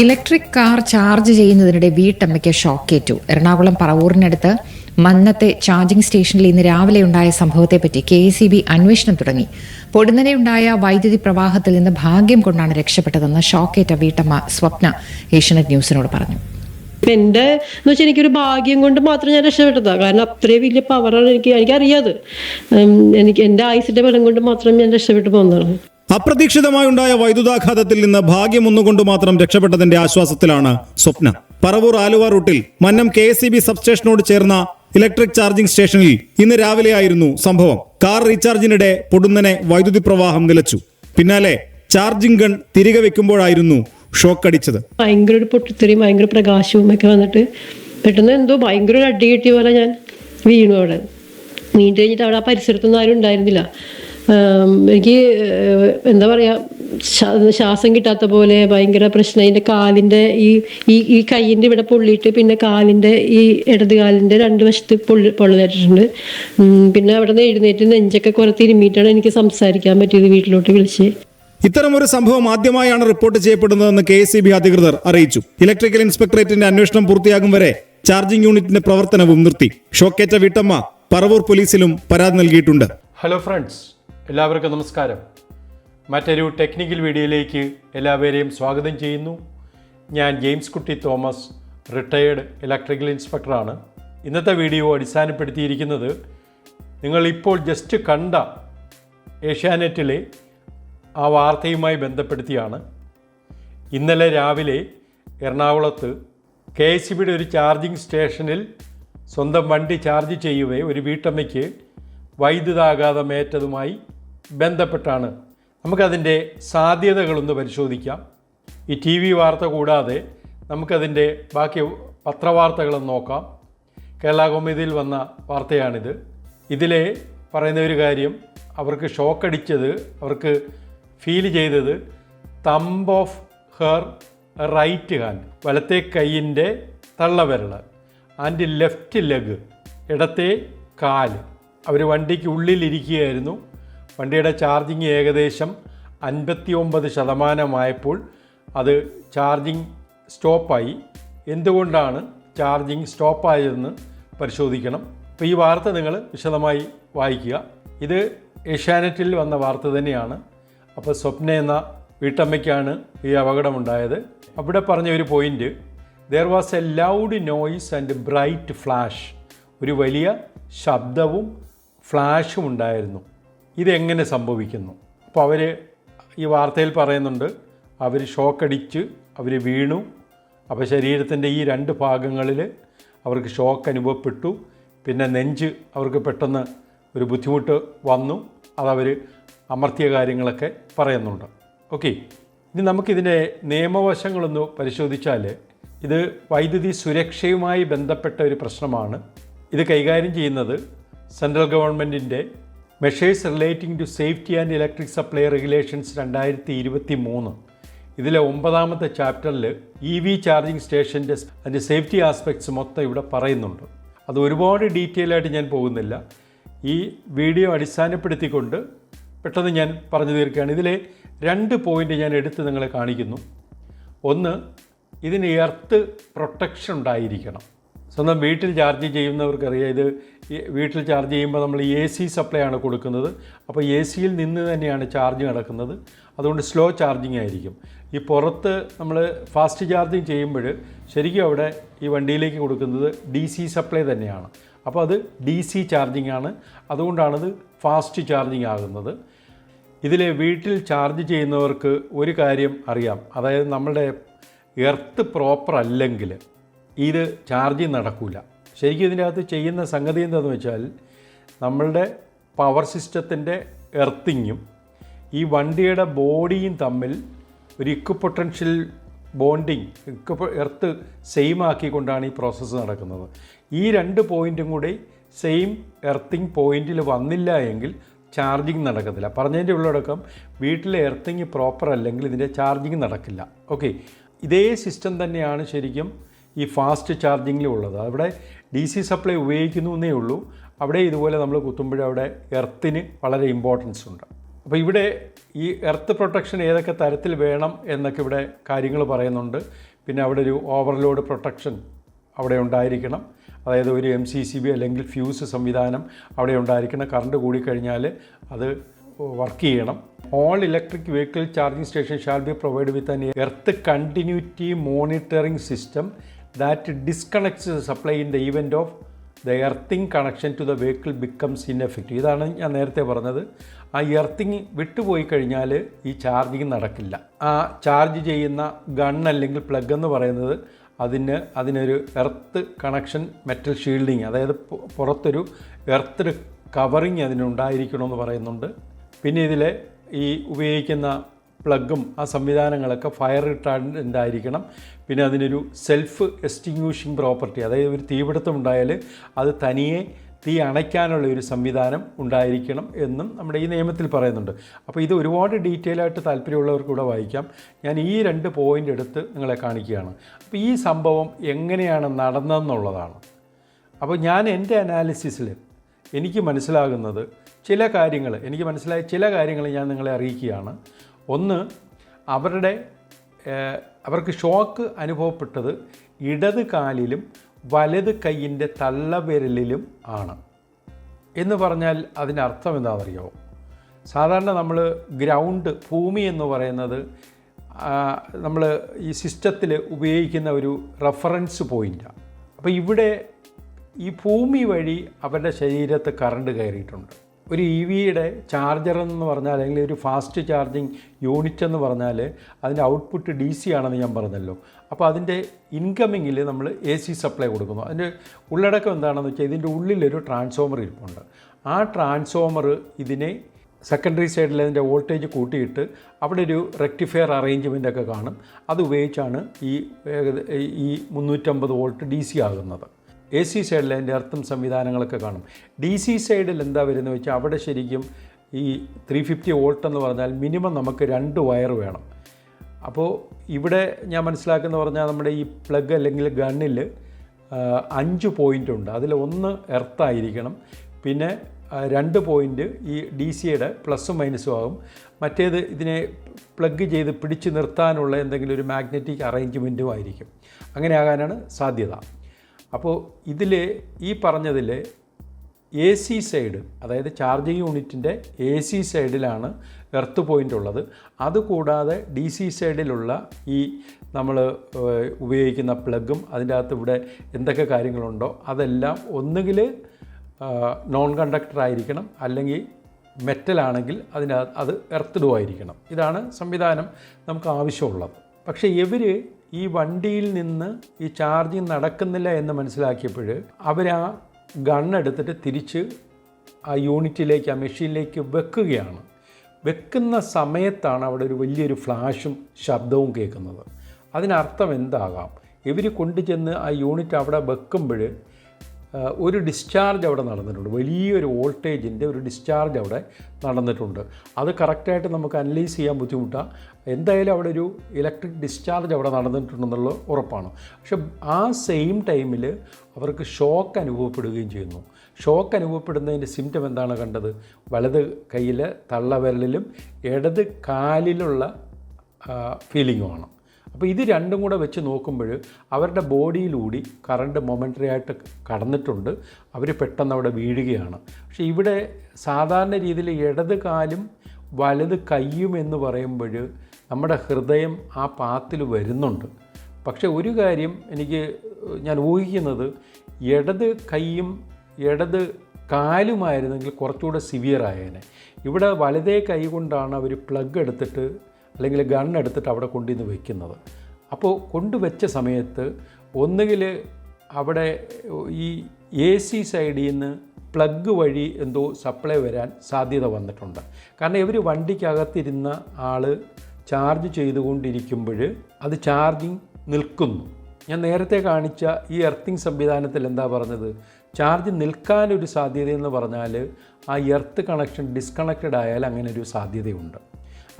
Electric car charge ചെയ്യുന്നതിനിടെ വീട്ടമ്മയ്ക്ക് ഷോക്കേറ്റു. Ernakulam പറവൂറിനടുത്ത് മന്നത്തെ charging സ്റ്റേഷനിൽ ഇന്ന് രാവിലെ ഉണ്ടായ സംഭവത്തെപ്പറ്റി കെ എസ് ബി അന്വേഷണം തുടങ്ങി. പൊടുന്നനെയുണ്ടായ വൈദ്യുതി പ്രവാഹത്തിൽ നിന്ന് ഭാഗ്യം കൊണ്ടാണ് രക്ഷപ്പെട്ടതെന്ന് ഷോക്കേറ്റ വീട്ടമ്മ സ്വപ്ന ഏഷ്യനെറ്റ് ന്യൂസിനോട് പറഞ്ഞു. എന്റെ എന്ന് വെച്ചാൽ എനിക്കൊരു ഭാഗ്യം കൊണ്ട് മാത്രം ഞാൻ രക്ഷപ്പെട്ടതാ. കാരണം അത്രയും വലിയ പവറാണ് എനിക്ക് എനിക്കറിയാത്. എനിക്ക് എന്റെ ആയുസിന്റെ ബലം കൊണ്ട് മാത്രം ഞാൻ രക്ഷപ്പെട്ടു പോകുന്നതാണ്. അപ്രതീക്ഷിതമായുണ്ടായ വൈദ്യുതാഘാതത്തിൽ നിന്ന് ഭാഗ്യം ഒന്നുകൊണ്ട് മാത്രം രക്ഷപ്പെട്ടതിന്റെ ആശ്വാസത്തിലാണ് സ്വപ്ന. പറവൂർ ആലുവ റൂട്ടിൽ മന്നം കെ എസ് സബ്സ്റ്റേഷനോട് ചേർന്ന ഇലക്ട്രിക് ചാർജിംഗ് സ്റ്റേഷനിൽ ഇന്ന് രാവിലെയായിരുന്നു സംഭവം. കാർ റീചാർജിനിടെ പൊടുന്നനെ വൈദ്യുതി പ്രവാഹം നിലച്ചു. പിന്നാലെ ചാർജിംഗ് ഗൺ തിരികെ വെക്കുമ്പോഴായിരുന്നു ഷോക്ക് അടിച്ചത്. ഭയങ്കര ഒരു പൊട്ടിത്തെറിയും ഭയങ്കര പ്രകാശവും ഒക്കെ വന്നിട്ട് പെട്ടെന്ന് എന്തോ ഭയങ്കര ഒരു അടി കിട്ടിയ പോലെ ഞാൻ വീണു അവിടെ. വീണ്ടു കഴിഞ്ഞിട്ട് അവിടെ ആ പരിസരത്തൊന്നും ആരും ഉണ്ടായിരുന്നില്ല. എനിക്ക് എന്താ പറയാ ശ്വാ- ശ്വാസം കിട്ടാത്ത പോലെ ഭയങ്കര പ്രശ്നം. എന്റെ കാലിന്റെ ഈ ഈ ഈ കൈയിന്റെ ഇവിടെ പൊള്ളിയിട്ട് പിന്നെ കാലിന്റെ ഈ ഇടത് കാലിന്റെ രണ്ട് വശത്ത് പൊള്ളി പൊള്ളലേറ്റിട്ടുണ്ട് പിന്നെ അവിടെ നിന്ന് എഴുന്നേറ്റ് നെഞ്ചൊക്കെ കുറെ തിരുമ്മിയിട്ടാണ് എനിക്ക് സംസാരിക്കാൻ പറ്റിയത് വീട്ടിലോട്ട് വിളിച്ച്. ഇത്തരം ഒരു സംഭവം ആദ്യമായാണ് റിപ്പോർട്ട് ചെയ്യപ്പെടുന്നതെന്ന് കെ എസ് അധികൃതർ അറിയിച്ചു. ഇലക്ട്രിക്കൽ ഇൻസ്പെക്ടറേറ്റിന്റെ അന്വേഷണം പൂർത്തിയാകും വരെ ചാർജിംഗ് യൂണിറ്റിന്റെ പ്രവർത്തനവും നിർത്തി. ഷോക്കേറ്റ വീട്ടമ്മ പറവൂർ പോലീസിലും പരാതി നൽകിയിട്ടുണ്ട്. ഹലോ ഫ്രണ്ട്സ് എല്ലാവർക്കും നമസ്കാരം. മറ്റൊരു ടെക്നിക്കൽ വീഡിയോയിലേക്ക് എല്ലാവരെയും സ്വാഗതം ചെയ്യുന്നു. ഞാൻ ജെയിംസ് കുട്ടി തോമസ് റിട്ടയേർഡ് ഇലക്ട്രിക്കൽ ഇൻസ്പെക്ടറാണ് ഇന്നത്തെ വീഡിയോ അടിസ്ഥാനപ്പെടുത്തിയിരിക്കുന്നത് നിങ്ങളിപ്പോൾ ജസ്റ്റ് കണ്ട ഏഷ്യാനെറ്റിലെ ആ വാർത്തയുമായി ബന്ധപ്പെടുത്തിയാണ്. ഇന്നലെ രാവിലെ എറണാകുളത്ത് കെ എസ് ബിയുടെ ഒരു ചാർജിംഗ് സ്റ്റേഷനിൽ സ്വന്തം വണ്ടി ചാർജ് ചെയ്യവേ ഒരു വീട്ടമ്മയ്ക്ക് വൈദ്യുതാഘാതമേറ്റതുമായി ബന്ധപ്പെട്ടാണ് നമുക്കതിന്റെ സാധ്യതകളൊന്ന് പരിശോധിക്കാം. ഈ ടി വി വാർത്ത കൂടാതെ നമുക്കതിന്റെ ബാക്കി പത്രവാർത്തകളും നോക്കാം. കേരള കോമിതിയിൽ വന്ന വാർത്തയാണിത്. ഇതിലെ പറയുന്ന ഒരു കാര്യം അവർക്ക് ഷോക്കടിച്ചത് അവർക്ക് ഫീൽ ചെയ്തത് thumb of her right hand വലത്തെ കൈയിന്റെ തള്ളവിരൽ ആൻഡ് ലെഫ്റ്റ് ലെഗ് ഇടത്തെ കാൽ. അവർ വണ്ടിക്ക് ഉള്ളിലിരിക്കുകയായിരുന്നു. വണ്ടിയുടെ ചാർജിങ് ഏകദേശം അൻപത്തി ഒമ്പത് ശതമാനമായപ്പോൾ അത് ചാർജിങ് സ്റ്റോപ്പായി. എന്തുകൊണ്ടാണ് ചാർജിങ് സ്റ്റോപ്പായതെന്ന് പരിശോധിക്കണം. അപ്പോൾ ഈ വാർത്ത നിങ്ങൾ വിശദമായി വായിക്കുക. ഇത് ഏഷ്യാനെറ്റിൽ വന്ന വാർത്ത തന്നെയാണ്. അപ്പോൾ സ്വപ്ന എന്ന വീട്ടമ്മയ്ക്കാണ് ഈ അപകടമുണ്ടായത്. അവിടെ പറഞ്ഞ ഒരു point there was a loud noise and bright flash ഒരു വലിയ ശബ്ദവും ഫ്ലാഷും ഉണ്ടായിരുന്നു. ഇതെങ്ങനെ സംഭവിക്കുന്നു? അപ്പോൾ അവർ ഈ വാർത്തയിൽ പറയുന്നുണ്ട് അവർ ഷോക്കടിച്ച് അവർ വീണു. അപ്പോൾ ശരീരത്തിന്റെ ഈ രണ്ട് ഭാഗങ്ങളിൽ അവർക്ക് ഷോക്ക് അനുഭവപ്പെട്ടു. പിന്നെ നെഞ്ച് അവർക്ക് പെട്ടെന്ന് ഒരു ബുദ്ധിമുട്ട് വന്നു. അതവർ അമർത്തിയ കാര്യങ്ങളൊക്കെ പറയുന്നുണ്ട്. ഓക്കെ ഇനി നമുക്കിതിന്റെ നിയമവശങ്ങളൊന്ന് പരിശോധിച്ചാൽ ഇത് വൈദ്യുതി സുരക്ഷയുമായി ബന്ധപ്പെട്ട ഒരു പ്രശ്നമാണ്. ഇത് കൈകാര്യം ചെയ്യുന്നത് സെൻട്രൽ ഗവൺമെന്റിന്റെ measures relating to safety and electric supply regulations രണ്ടായിരത്തി ഇരുപത്തി മൂന്ന് ഇതിലെ ഒമ്പതാമത്തെ ചാപ്റ്ററിൽ ഇ വി ചാർജിങ് സ്റ്റേഷന്റെ അതിന്റെ സേഫ്റ്റി ആസ്പെക്ട്സ് മൊത്തം ഇവിടെ പറയുന്നുണ്ട്. അത് ഒരുപാട് ഡീറ്റെയിൽ ആയിട്ട് ഞാൻ പോകുന്നില്ല. ഈ വീഡിയോ അടിസ്ഥാനപ്പെടുത്തിക്കൊണ്ട് പെട്ടെന്ന് ഞാൻ പറഞ്ഞു തീർക്കുകയാണ്. ഇതിലെ രണ്ട് പോയിന്റ് ഞാൻ എടുത്ത് നിങ്ങളെ കാണിക്കുന്നു. ഒന്ന് ഇതിന് എർത്ത് പ്രൊട്ടക്ഷൻ ഉണ്ടായിരിക്കണം. സ്വന്തം വീട്ടിൽ ചാർജ് ചെയ്യുന്നവർക്കറിയാം. ഇത് വീട്ടിൽ ചാർജ് ചെയ്യുമ്പോൾ നമ്മൾ എ സി സപ്ലൈ ആണ് കൊടുക്കുന്നത്. അപ്പോൾ എ സിയിൽ നിന്ന് തന്നെയാണ് ചാർജ് നടക്കുന്നത്. അതുകൊണ്ട് സ്ലോ ചാർജിങ് ആയിരിക്കും. ഈ പുറത്ത് നമ്മൾ ഫാസ്റ്റ് ചാർജിങ് ചെയ്യുമ്പോൾ ശരിക്കും അവിടെ ഈ വണ്ടിയിലേക്ക് കൊടുക്കുന്നത് ഡി സി സപ്ലൈ തന്നെയാണ്. അപ്പോൾ അത് ഡി സി ചാർജിങ് ആണ്. അതുകൊണ്ടാണത് ഫാസ്റ്റ് ചാർജിങ് ആകുന്നത്. ഇതിൽ വീട്ടിൽ ചാർജ് ചെയ്യുന്നവർക്ക് ഒരു കാര്യം അറിയാം. അതായത് നമ്മളുടെ എർത്ത് പ്രോപ്പർ അല്ലെങ്കിൽ ഇത് ചാർജിങ് നടക്കില്ല ശരിക്കും ഇതിനകത്ത് ചെയ്യുന്ന സംഗതി എന്താണെന്ന് വെച്ചാൽ നമ്മളുടെ പവർ സിസ്റ്റത്തിന്റെ എർത്തിങ്ങും ഈ വണ്ടിയുടെ ബോഡിയും തമ്മിൽ ഒരു equipotential bonding ഇക്വ earth same ആക്കിക്കൊണ്ടാണ് ഈ പ്രോസസ്സ് നടക്കുന്നത്. ഈ രണ്ട് പോയിന്റും കൂടി സെയിം എർത്തിങ് പോയിന്റിൽ വന്നില്ല എങ്കിൽ ചാർജിങ് നടക്കത്തില്ല. പറഞ്ഞതിന്റെ ഉള്ളടക്കം വീട്ടിലെ എർത്തിങ് പ്രോപ്പർ അല്ലെങ്കിൽ ഇതിന്റെ ചാർജിങ് നടക്കില്ല. ഓക്കെ ഇതേ സിസ്റ്റം തന്നെയാണ് ശരിക്കും ഈ ഫാസ്റ്റ് ചാർജിങ്ങിലും ഉള്ളത് അവിടെ ഡി സി സപ്ലൈ ഉപയോഗിക്കുന്നു എന്നേ ഉള്ളൂ. അവിടെ ഇതുപോലെ നമ്മൾ കുത്തുമ്പോൾ അവിടെ എർത്തിന് വളരെ ഇമ്പോർട്ടൻസ് ഉണ്ട്. അപ്പോൾ ഇവിടെ ഈ എർത്ത് പ്രൊട്ടക്ഷൻ ഏതൊക്കെ തരത്തിൽ വേണം എന്നൊക്കെ ഇവിടെ കാര്യങ്ങൾ പറയുന്നുണ്ട്. പിന്നെ അവിടെ ഒരു ഓവർലോഡ് പ്രൊട്ടക്ഷൻ അവിടെ ഉണ്ടായിരിക്കണം. അതായത് ഒരു എം സി സി ബി അല്ലെങ്കിൽ ഫ്യൂസ് സംവിധാനം അവിടെ ഉണ്ടായിരിക്കണം. കറണ്ട് കൂടിക്കഴിഞ്ഞാൽ അത് വർക്ക് ചെയ്യണം. All electric vehicle charging station shall be provide with an earth continuity monitoring system that disconnects supply in the event of the earthing connection to the vehicle becomes ineffective ഇതാണ് ഞാൻ നേരത്തെ പറഞ്ഞത്. ആ earthing വിട്ടുപോയി കഴിഞ്ഞാൽ ഈ charging നടക്കില്ല. ആ ചാർജ് ചെയ്യുന്ന ഗൺ അല്ലെങ്കിൽ പ്ലഗ് എന്ന് പറയുന്നത് അതിന് അതിനൊരു എർത്ത് കണക്ഷൻ മെറ്റൽ ഷീൽഡിങ് അതായത് പുറത്തൊരു എർത്ത് കവറിങ് അതിനുണ്ടായിരിക്കണമെന്ന് പറയുന്നുണ്ട്. പിന്നെ ഇതിൽ ഈ ഉപയോഗിക്കുന്ന പ്ലഗും ആ സംവിധാനങ്ങളൊക്കെ ഫയർ റിട്ടാർഡന്റ് പിന്നെ അതിനൊരു സെൽഫ് എസ്റ്റിങ്യൂഷിങ് പ്രോപ്പർട്ടി അതായത് ഒരു തീപിടുത്തം ഉണ്ടായാൽ അത് തനിയെ തീ അണയ്ക്കാനുള്ള ഒരു സംവിധാനം ഉണ്ടായിരിക്കണം എന്നും നമ്മുടെ ഈ നിയമത്തിൽ പറയുന്നുണ്ട്. അപ്പോൾ ഇത് ഒരുപാട് ഡീറ്റെയിൽ ആയിട്ട് താല്പര്യമുള്ളവർക്ക് കൂടെ വായിക്കാം. ഞാൻ ഈ രണ്ട് പോയിന്റ് എടുത്ത് നിങ്ങളെ കാണിക്കുകയാണ്. അപ്പോൾ ഈ സംഭവം എങ്ങനെയാണ് നടന്നതെന്നുള്ളതാണ്. അപ്പോൾ ഞാൻ എന്റെ അനാലിസിസിൽ എനിക്ക് മനസ്സിലാകുന്നത് ചില കാര്യങ്ങൾ എനിക്ക് മനസ്സിലായ ചില കാര്യങ്ങൾ ഞാൻ നിങ്ങളെ അറിയിക്കുകയാണ്. ഒന്ന് അവരുടെ അവർക്ക് ഷോക്ക് അനുഭവപ്പെട്ടത് ഇടത് കാലിലും വലത് കൈയിന്റെ തള്ളവിരലിലും ആണ്. എന്ന് പറഞ്ഞാൽ അതിന്റെ അർത്ഥം എന്താണെന്നറിയോ? സാധാരണ നമ്മൾ ഗ്രൗണ്ട് ഭൂമി എന്ന് പറയുന്നത് നമ്മൾ ഈ സിസ്റ്റത്തിൽ ഉപയോഗിക്കുന്ന ഒരു റെഫറൻസ് പോയിന്റാണ് അപ്പോൾ ഇവിടെ ഈ ഭൂമി വഴി അവരുടെ ശരീരത്ത് കറണ്ട് കയറിയിട്ടുണ്ട്. ഒരു ഇ വിയുടെ ചാർജർ എന്ന് പറഞ്ഞാൽ അല്ലെങ്കിൽ ഒരു ഫാസ്റ്റ് ചാർജിങ് യൂണിറ്റ് എന്ന് പറഞ്ഞാൽ അതിന്റെ ഔട്ട്പുട്ട് ഡി സി ആണെന്ന് ഞാൻ പറഞ്ഞല്ലോ. അപ്പോൾ അതിന്റെ ഇൻകമ്മിങ്ങിൽ നമ്മൾ എ സി സപ്ലൈ കൊടുക്കുന്നു. അതിന്റെ ഉള്ളടക്കം എന്താണെന്ന് വെച്ചാൽ ഇതിന്റെ ഉള്ളിലൊരു ട്രാൻസ്ഫോമർ ഇരിപ്പുണ്ട്. ആ ട്രാൻസ്ഫോമർ ഇതിനെ സെക്കൻഡറി സൈഡിൽ അതിന്റെ വോൾട്ടേജ് കൂട്ടിയിട്ട് അവിടെ ഒരു റെക്ടിഫയർ അറേഞ്ച്മെന്റ് ഒക്കെ കാണും. അത് ഉപയോഗിച്ചാണ് ഈ ഈ മുന്നൂറ്റമ്പത് വോൾട്ട് ഡി സി ആകുന്നത്. എ സി സൈഡിൽ അതിന്റെ അർത്ഥം സംവിധാനങ്ങളൊക്കെ കാണും. ഡി സി സൈഡിൽ എന്താ വരുന്നത് വെച്ചാൽ അവിടെ ശരിക്കും ഈ ത്രീ ഫിഫ്റ്റി വോൾട്ട് എന്ന് പറഞ്ഞാൽ മിനിമം നമുക്ക് രണ്ട് വയർ വേണം. അപ്പോൾ ഇവിടെ ഞാൻ മനസ്സിലാക്കുന്ന പറഞ്ഞാൽ നമ്മുടെ ഈ പ്ലഗ് അല്ലെങ്കിൽ ഗണ്ണിൽ അഞ്ച് പോയിന്റ് ഉണ്ട്. അതിൽ ഒന്ന് എർത്തായിരിക്കണം പിന്നെ രണ്ട് പോയിന്റ് ഈ ഡി സിയുടെ പ്ലസും മൈനസും ആകും. മറ്റേത് ഇതിനെ പ്ലഗ് ചെയ്ത് പിടിച്ചു നിർത്താനുള്ള എന്തെങ്കിലും ഒരു മാഗ്നറ്റിക് അറേഞ്ച്മെന്റും ആയിരിക്കും. അങ്ങനെ ആകാനാണ് സാധ്യത. അപ്പോൾ ഇതിൽ ഈ പറഞ്ഞതിൽ എ സി സൈഡ് അതായത് ചാർജിങ് യൂണിറ്റിന്റെ എ സി സൈഡിലാണ് എർത്ത് പോയിന്റ് ഉള്ളത്. അതുകൂടാതെ ഡി സി സൈഡിലുള്ള ഈ നമ്മൾ ഉപയോഗിക്കുന്ന പ്ലഗും അതിന്റെ അകത്ത് ഇവിടെ എന്തൊക്കെ കാര്യങ്ങളുണ്ടോ അതെല്ലാം ഒന്നുകിൽ നോൺ കണ്ടക്ടർ ആയിരിക്കണം അല്ലെങ്കിൽ മെറ്റലാണെങ്കിൽ അതിനകത്ത് അത് എർത്തിടുമായിരിക്കണം ഇതാണ് സംവിധാനം നമുക്ക് ആവശ്യമുള്ളത്. പക്ഷേ ഇവർ ഈ വണ്ടിയിൽ നിന്ന് ഈ ചാർജിങ് നടക്കുന്നില്ല എന്ന് മനസ്സിലാക്കിയപ്പോൾ അവർ ആ ഗണ്ണെടുത്തിട്ട് തിരിച്ച് ആ യൂണിറ്റിലേക്ക് ആ മെഷീനിലേക്ക് വെക്കുകയാണ്. വെക്കുന്ന സമയത്താണ് അവിടെ ഒരു വലിയൊരു ഫ്ലാഷും ശബ്ദവും കേൾക്കുന്നത്. അതിനർത്ഥം എന്താകാം? ഇവർ കൊണ്ടുചെന്ന് ആ യൂണിറ്റ് അവിടെ വെക്കുമ്പോൾ ഒരു ഡിസ്ചാർജ് അവിടെ നടന്നിട്ടുണ്ട്. വലിയൊരു വോൾട്ടേജിന്റെ ഒരു ഡിസ്ചാർജ് അവിടെ നടന്നിട്ടുണ്ട്. അത് കറക്റ്റായിട്ട് നമുക്ക് അനലൈസ് ചെയ്യാൻ ബുദ്ധിമുട്ടാണ് എന്തായാലും അവിടെ ഒരു ഇലക്ട്രിക് ഡിസ്ചാർജ് അവിടെ നടന്നിട്ടുണ്ടെന്നുള്ള ഉറപ്പാണ്. പക്ഷെ ആ സെയിം ടൈമിൽ അവർക്ക് ഷോക്ക് അനുഭവപ്പെടുകയും ചെയ്യുന്നു. ഷോക്ക് അനുഭവപ്പെടുന്നതിന്റെ സിംറ്റം എന്താണ് കണ്ടത്? വലത് കയ്യിൽ തള്ളവിരലിലും ഇടത് കാലിലുള്ള ഫീലിങ്ങുമാണ് അപ്പോൾ ഇത് രണ്ടും കൂടെ വെച്ച് നോക്കുമ്പോൾ അവരുടെ ബോഡിയിലൂടി കറണ്ട് മൊമെന്ററി ആയിട്ട് കടന്നിട്ടുണ്ട്. അവർ പെട്ടെന്ന് അവിടെ വീഴുകയാണ്. പക്ഷേ ഇവിടെ സാധാരണ രീതിയിൽ ഇടത് കാലും വലത് കൈയും എന്ന് പറയുമ്പോൾ നമ്മുടെ ഹൃദയം ആ പാത്തിൽ വരുന്നുണ്ട്. പക്ഷേ ഒരു കാര്യം എനിക്ക് ഞാൻ ഊഹിക്കുന്നത് ഇടത് കൈയും ഇടത് കാലുമായിരുന്നെങ്കിൽ കുറച്ചുകൂടെ സിവിയർ ആയേനെ. ഇവിടെ വലതേ കൈ കൊണ്ടാണ് അവർ പ്ലഗ് എടുത്തിട്ട് അല്ലെങ്കിൽ ഗൺ എടുത്തിട്ട് അവിടെ കൊണ്ടുവന്ന് വയ്ക്കുന്നത് അപ്പോൾ കൊണ്ടുവച്ച സമയത്ത് ഒന്നുകിൽ അവിടെ ഈ എ സി സൈഡിൽ നിന്ന് പ്ലഗ് വഴി എന്തോ സപ്ലൈ വരാൻ സാധ്യത വന്നിട്ടുണ്ട്. കാരണം ഇവർ വണ്ടിക്കകത്തിരുന്ന ആൾ ചാർജ് ചെയ്തുകൊണ്ടിരിക്കുമ്പോൾ അത് ചാർജിങ് നിൽക്കുന്നു. ഞാൻ നേരത്തെ കാണിച്ച ഈ എർത്തിങ് സംവിധാനത്തിൽ എന്താ പറഞ്ഞത്? ചാർജ് നിൽക്കാനൊരു സാധ്യതയെന്ന് പറഞ്ഞാൽ ആ എർത്ത് കണക്ഷൻ ഡിസ്കണക്റ്റഡ് ആയാൽ അങ്ങനെ ഒരു സാധ്യതയുണ്ട്.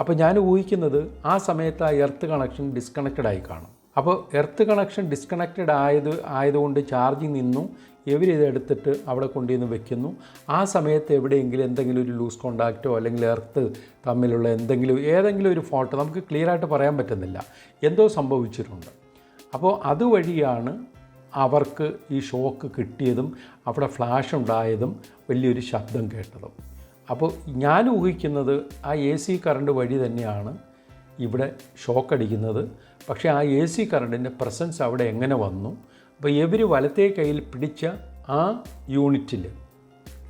അപ്പോൾ ഞാൻ ഊഹിക്കുന്നത് ആ സമയത്ത് ആ എർത്ത് കണക്ഷൻ ഡിസ്കണക്റ്റഡ് ആയി കാണും. അപ്പോൾ എർത്ത് കണക്ഷൻ ഡിസ്കണക്റ്റഡ് ആയത് ആയതുകൊണ്ട് ചാർജിങ് നിന്നു. ഇവരിത് എടുത്തിട്ട് അവിടെ കൊണ്ടുവന്ന് വെക്കുന്നു. ആ സമയത്ത് എവിടെയെങ്കിലും എന്തെങ്കിലും ഒരു ലൂസ് കോണ്ടാക്റ്റോ അല്ലെങ്കിൽ എർത്ത് തമ്മിലുള്ള എന്തെങ്കിലും ഏതെങ്കിലും ഒരു ഫോട്ടോ നമുക്ക് ക്ലിയർ ആയിട്ട് പറയാൻ പറ്റുന്നില്ല. എന്തോ സംഭവിച്ചിട്ടുണ്ട്. അപ്പോൾ അതുവഴിയാണ് അവർക്ക് ഈ ഷോക്ക് കിട്ടിയതും അവിടെ ഫ്ലാഷ് ഉണ്ടായതും വലിയൊരു ശബ്ദം കേട്ടതും. അപ്പോൾ ഞാൻ ഊഹിക്കുന്നത് ആ എ സി കറണ്ട് വഴി തന്നെയാണ് ഇവിടെ ഷോക്ക് അടിക്കുന്നത്. പക്ഷേ ആ എ സി കറണ്ടിന്റെ പ്രസൻസ് അവിടെ എങ്ങനെ വന്നു? അപ്പോൾ എവര് വലത്തെ കയ്യിൽ പിടിച്ച ആ യൂണിറ്റിൽ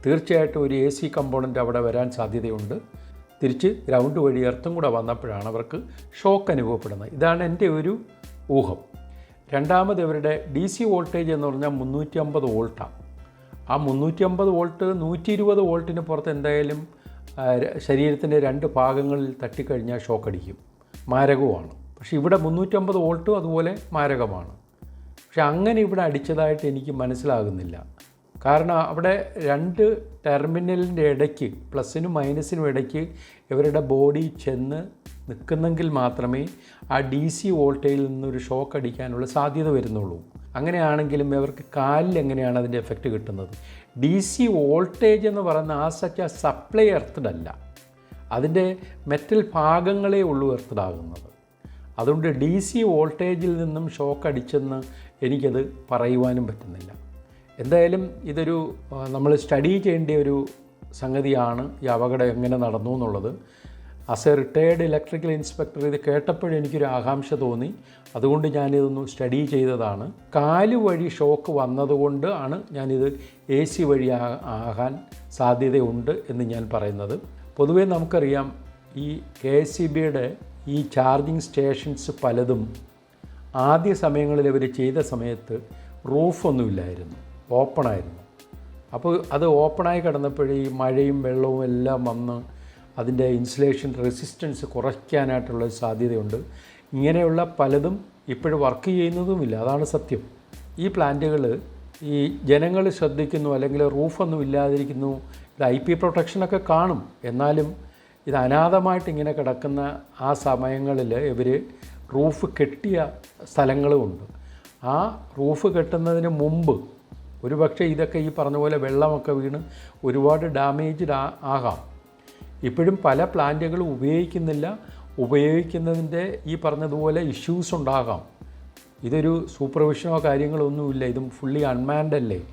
തീർച്ചയായിട്ടും ഒരു എ സി കമ്പോണന്റ് അവിടെ വരാൻ സാധ്യതയുണ്ട്. തിരിച്ച് ഗ്രൗണ്ട് വഴി എർത്തും കൂടെ വന്നപ്പോഴാണ് അവർക്ക് ഷോക്ക് അനുഭവപ്പെടുന്നത്. ഇതാണ് എന്റെ ഒരു ഊഹം. രണ്ടാമത് ഇവരുടെ ഡി സി വോൾട്ടേജ് എന്ന് പറഞ്ഞാൽ മുന്നൂറ്റി അമ്പത് വോൾട്ടാണ്. ആ മുന്നൂറ്റി അമ്പത് വോൾട്ട് നൂറ്റി ഇരുപത് വോൾട്ടിന് പുറത്ത് എന്തായാലും ശരീരത്തിന്റെ രണ്ട് ഭാഗങ്ങളിൽ തട്ടിക്കഴിഞ്ഞാൽ ഷോക്ക് അടിക്കും മാരകവുമാണ്. പക്ഷെ ഇവിടെ മുന്നൂറ്റമ്പത് വോൾട്ടും അതുപോലെ മാരകമാണ്. പക്ഷെ അങ്ങനെ ഇവിടെ അടിച്ചതായിട്ട് എനിക്ക് മനസ്സിലാകുന്നില്ല. കാരണം അവിടെ രണ്ട് ടെർമിനലിന്റെ ഇടയ്ക്ക് പ്ലസ്സിനും മൈനസിനും ഇടയ്ക്ക് ഇവരുടെ ബോഡി ചെന്ന് നിൽക്കുന്നെങ്കിൽ മാത്രമേ ആ ഡി സി വോൾട്ടേജിൽ നിന്നൊരു ഷോക്ക് അടിക്കാനുള്ള സാധ്യത വരുന്നുള്ളൂ. അങ്ങനെയാണെങ്കിലും ഇവർക്ക് കാലിൽ എങ്ങനെയാണ് അതിന്റെ എഫക്റ്റ് കിട്ടുന്നത്? ഡി സി വോൾട്ടേജ് എന്ന് പറയുന്ന ആ സച്ച് സപ്ലൈ എർത്തഡ് അല്ല. അതിന്റെ മെറ്റൽ ഭാഗങ്ങളെ ഉള്ളൂ എർത്തഡ് ആകുന്നത്. അതുകൊണ്ട് ഡി സി വോൾട്ടേജിൽ നിന്നും ഷോക്ക് അടിച്ചെന്ന് എനിക്കത് പറയുവാനും പറ്റുന്നില്ല. എന്തായാലും ഇതൊരു നമ്മൾ സ്റ്റഡി ചെയ്യേണ്ട ഒരു സംഗതിയാണ് ഈ അപകടം എങ്ങനെ നടന്നു എന്നുള്ളത്. As a retired electrical inspector ഇത് കേട്ടപ്പോഴെനിക്കൊരു ആകാംക്ഷ തോന്നി. അതുകൊണ്ട് ഞാനിതൊന്ന് സ്റ്റഡി ചെയ്തതാണ്. കാൽ വഴി ഷോക്ക് വന്നതുകൊണ്ട് ആണ് ഞാനിത് എ സി വഴി ആകാൻ സാധ്യതയുണ്ട് എന്ന് ഞാൻ പറയുന്നത്. പൊതുവേ നമുക്കറിയാം ഈ കെ എസ് സി ബിയുടെ ഈ ചാർജിങ് സ്റ്റേഷൻസ് പലതും ആദ്യ സമയങ്ങളിൽ അവർ ചെയ്ത സമയത്ത് റൂഫൊന്നുമില്ലായിരുന്നു ഓപ്പണായിരുന്നു. അപ്പോൾ അത് ഓപ്പണായി കിടന്നപ്പോഴേ ഈ മഴയും വെള്ളവും എല്ലാം വന്ന് അതിന്റെ ഇൻസുലേഷൻ റെസിസ്റ്റൻസ് കുറയ്ക്കാനായിട്ടുള്ള സാധ്യതയുണ്ട്. ഇങ്ങനെയുള്ള പലതും ഇപ്പോഴും വർക്ക് ചെയ്യുന്നതുമില്ല. അതാണ് സത്യം. ഈ പ്ലാന്റുകൾ ഈ ജനങ്ങൾ ശ്രദ്ധിക്കുന്നു അല്ലെങ്കിൽ റൂഫൊന്നും ഇല്ലാതിരിക്കുന്നു ഇത് ഐ പി പ്രൊട്ടക്ഷനൊക്കെ കാണും. എന്നാലും ഇത് അനാഥമായിട്ട് ഇങ്ങനെ കിടക്കുന്ന ആ സമയങ്ങളിൽ ഇവർ റൂഫ് കെട്ടിയ സ്ഥലങ്ങളുമുണ്ട് ആ റൂഫ് കെട്ടുന്നതിന് മുമ്പ് ഒരു പക്ഷേ ഇതൊക്കെ ഈ പറഞ്ഞ പോലെ വെള്ളമൊക്കെ വീണ് ഒരുപാട് ഡാമേജ്ഡ് ആകാം. ഇപ്പോഴും പല പ്ലാന്റുകളും ഉപയോഗിക്കുന്നില്ല. ഉപയോഗിക്കുന്നതിന്റെ ഈ പറഞ്ഞതുപോലെ ഇഷ്യൂസ് ഉണ്ടാകാം. ഇതൊരു സൂപ്പർവിഷനോ കാര്യങ്ങളോ ഒന്നുമില്ല ഇതും ഫുള്ളി അൺമാൻഡ് അല്ലേ?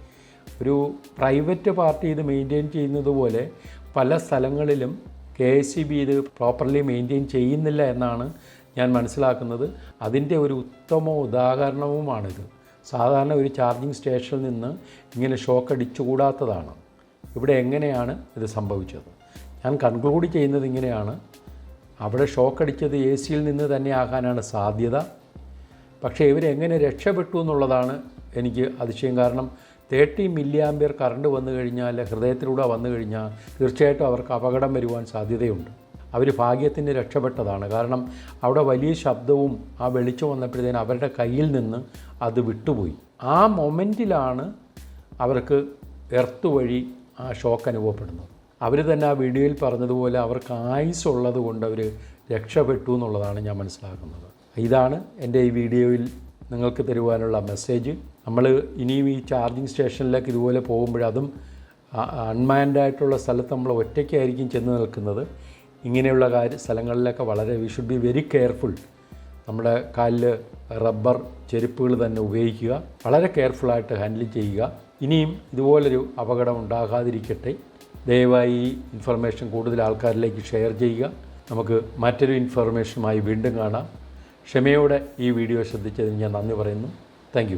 ഒരു പ്രൈവറ്റ് പാർട്ടി ഇത് മെയിന്റെയിൻ ചെയ്യുന്നത് പോലെ പല സ്ഥലങ്ങളിലും കെ എസ് സി ബി ഇത് പ്രോപ്പർലി മെയിന്റെയിൻ ചെയ്യുന്നില്ല എന്നാണ് ഞാൻ മനസ്സിലാക്കുന്നത്. അതിന്റെ ഒരു ഉത്തമ ഉദാഹരണവുമാണിത്. സാധാരണ ഒരു ചാർജിങ് സ്റ്റേഷനിൽ നിന്ന് ഇങ്ങനെ ഷോക്ക് അടിച്ചുകൂടാത്തതാണ്. ഇവിടെ എങ്ങനെയാണ് ഇത് സംഭവിച്ചത്? ഞാൻ കൺക്ലൂഡ് ചെയ്യുന്നത് ഇങ്ങനെയാണ്. അവിടെ ഷോക്ക് അടിച്ചത് എ സിയിൽ നിന്ന് തന്നെ ആകാനാണ് സാധ്യത. പക്ഷേ ഇവരെങ്ങനെ രക്ഷപ്പെട്ടു എന്നുള്ളതാണ് എനിക്ക് അതിശയം. കാരണം തേർട്ടി മില്ലി ആംബിയർ കറണ്ട് വന്നു കഴിഞ്ഞാൽ ഹൃദയത്തിലൂടെ വന്നു കഴിഞ്ഞാൽ തീർച്ചയായിട്ടും അവർക്ക് അപകടം വരുവാൻ സാധ്യതയുണ്ട്. അവർ ഭാഗ്യത്തിന് രക്ഷപ്പെട്ടതാണ്. കാരണം അവിടെ വലിയ ശബ്ദവും ആ വെളിച്ചം വന്നപ്പോഴത്തേന് അവരുടെ കയ്യിൽ നിന്ന് അത് വിട്ടുപോയി. ആ മൊമെന്റിലാണ് അവർക്ക് എർത്ത് വഴി ആ ഷോക്ക് അനുഭവപ്പെടുന്നത്. അവർ തന്നെ ആ വീഡിയോയിൽ പറഞ്ഞതുപോലെ അവർക്ക് ആയുസ് ഉള്ളത് കൊണ്ട് അവർ രക്ഷപ്പെട്ടു എന്നുള്ളതാണ് ഞാൻ മനസ്സിലാക്കുന്നത്. ഇതാണ് എന്റെ ഈ വീഡിയോയിൽ നിങ്ങൾക്ക് തരുവാനുള്ള മെസ്സേജ്. നമ്മൾ ഇനിയും ഈ ചാർജിങ് സ്റ്റേഷനിലേക്ക് ഇതുപോലെ പോകുമ്പോഴതും അൺമാൻഡ് ആയിട്ടുള്ള സ്ഥലത്ത് നമ്മൾ ഒറ്റയ്ക്കായിരിക്കും ചെന്ന് നിൽക്കുന്നത്. ഇങ്ങനെയുള്ള കാര്യ സ്ഥലങ്ങളിലൊക്കെ വളരെ we should be very careful നമ്മുടെ കാലിൽ റബ്ബർ ചെരുപ്പുകൾ തന്നെ ഉപയോഗിക്കുക. വളരെ കെയർഫുള്ളായിട്ട് ഹാൻഡിൽ ചെയ്യുക. ഇനിയും ഇതുപോലൊരു അപകടം ഉണ്ടാകാതിരിക്കട്ടെ. ദയവായി ഈ ഇൻഫർമേഷൻ കൂടുതൽ ആൾക്കാരിലേക്ക് ഷെയർ ചെയ്യുക. നമുക്ക് മറ്റൊരു ഇൻഫർമേഷനുമായി വീണ്ടും കാണാം. ക്ഷമയോടെ ഈ വീഡിയോ ശ്രദ്ധിച്ചതിന് ഞാൻ നന്ദി പറയുന്നു. താങ്ക്